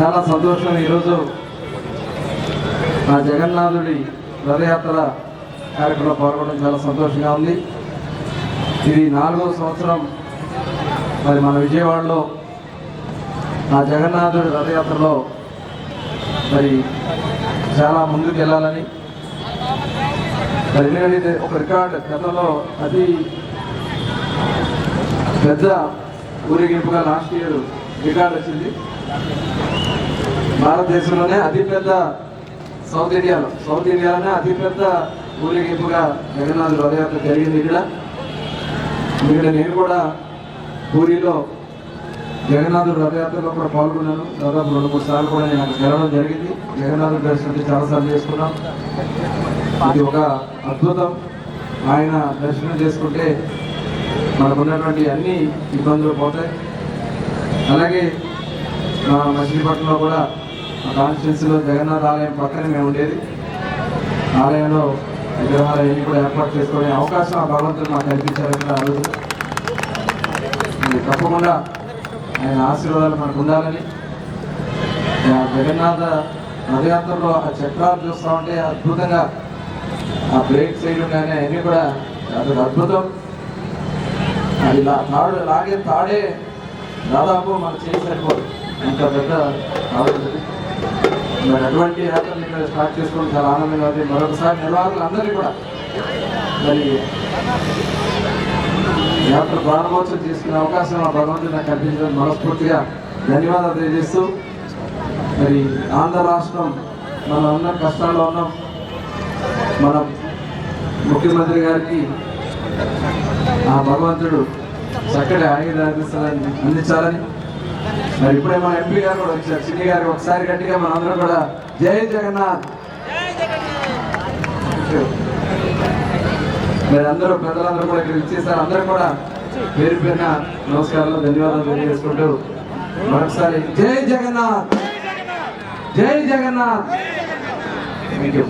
చాలా సంతోషం ఈరోజు నా జగన్నాథుడి రథయాత్ర కార్యక్రమంలో పాల్గొనడం చాలా సంతోషంగా ఉంది. ఇది నాలుగో సంవత్సరం మరి మన విజయవాడలో నా జగన్నాథుడి రథయాత్రలో మరి చాలా ముందుకు వెళ్ళాలని. మరి ఎందుకంటే ఒక రికార్డ్ గతంలో అతి పెద్ద ఊరేగింపుగా లాస్ట్ ఇయర్ రికార్డు వచ్చింది. భారతదేశంలోనే అతిపెద్ద సౌత్ ఇండియాలో సౌత్ ఇండియాలోనే అతిపెద్ద ఊరేగింపుగా జగన్నాథ్ రథయాత్ర జరిగింది ఇక్కడ. ఇక్కడ నేను కూడా పూరిలో జగన్నాథుడు రథయాత్రలో కూడా పాల్గొన్నాను. దాదాపు రెండు మూడు సార్లు కూడా నేను అక్కడ వెళ్ళడం జరిగింది. జగన్నాథుడు దర్శనం చాలాసార్లు చేసుకున్నాం. ఇది ఒక అద్భుతం. ఆయన దర్శనం చేసుకుంటే మనకున్నటువంటి అన్ని ఇబ్బందులు పోతాయి. అలాగే మా మచిలీపట్నంలో కూడా మా కాన్స్టిట్యున్సీలో జగన్నాథ్ ఆలయం పక్కనే మేము ఉండేది. ఆలయంలో విగ్రహాలు కూడా ఏర్పాటు చేసుకునే అవకాశం ఆ భగవంతుడు మాకు కల్పించారు ఆ రోజు. ఇది తప్పకుండా ఆయన ఆశీర్వాదాలు మనకు ఉండాలని. ఆ జగన్నాథ రథయాత్రలో ఆ చక్రాలు చూస్తూ ఉంటే అద్భుతంగా ఆ బ్రేక్ సైడ్ కానీ అవన్నీ కూడా అదొక అద్భుతం. అది తాడు లాగే తాడే దాదాపు మనం చేసి సరిపోదు. అంత పెద్ద తాడు మరి అటువంటి యాత్రలు ఇక్కడ స్టార్ట్ చేసుకోవడం చాలా ఆనందంగా ఉంది. మరొకసారి నిర్వాహకులు అందరినీ కూడా మరి యాత్ర ప్రారంభోత్సవం తీసుకునే అవకాశం ఆ భగవంతుడు నాకు కల్పించడం మనస్ఫూర్తిగా ధన్యవాదాలు తెలియజేస్తూ మరి ఆంధ్ర రాష్ట్రం మనం ఉన్న కష్టాల్లో ఉన్నాం. మన ముఖ్యమంత్రి గారికి ఆ భగవంతుడు చక్కటి ఆయుధాన్ని అందించాలని. మరి ఇప్పుడే మన ఎంపీ గారు కూడా వచ్చారు. సినీ గారు ఒకసారి గట్టిగా మన అందరం కూడా జై జగన్నాథ్. మరి అందరూ పెద్దలందరూ కూడా ఇక్కడ ఇచ్చేసారు అందరూ కూడా పేరు పేరున నమస్కారాలు ధన్యవాదాలు తెలియజేసుకుంటూ మరొకసారి జై జగన్నాథ్. జై జగన్నాథ్. Thank you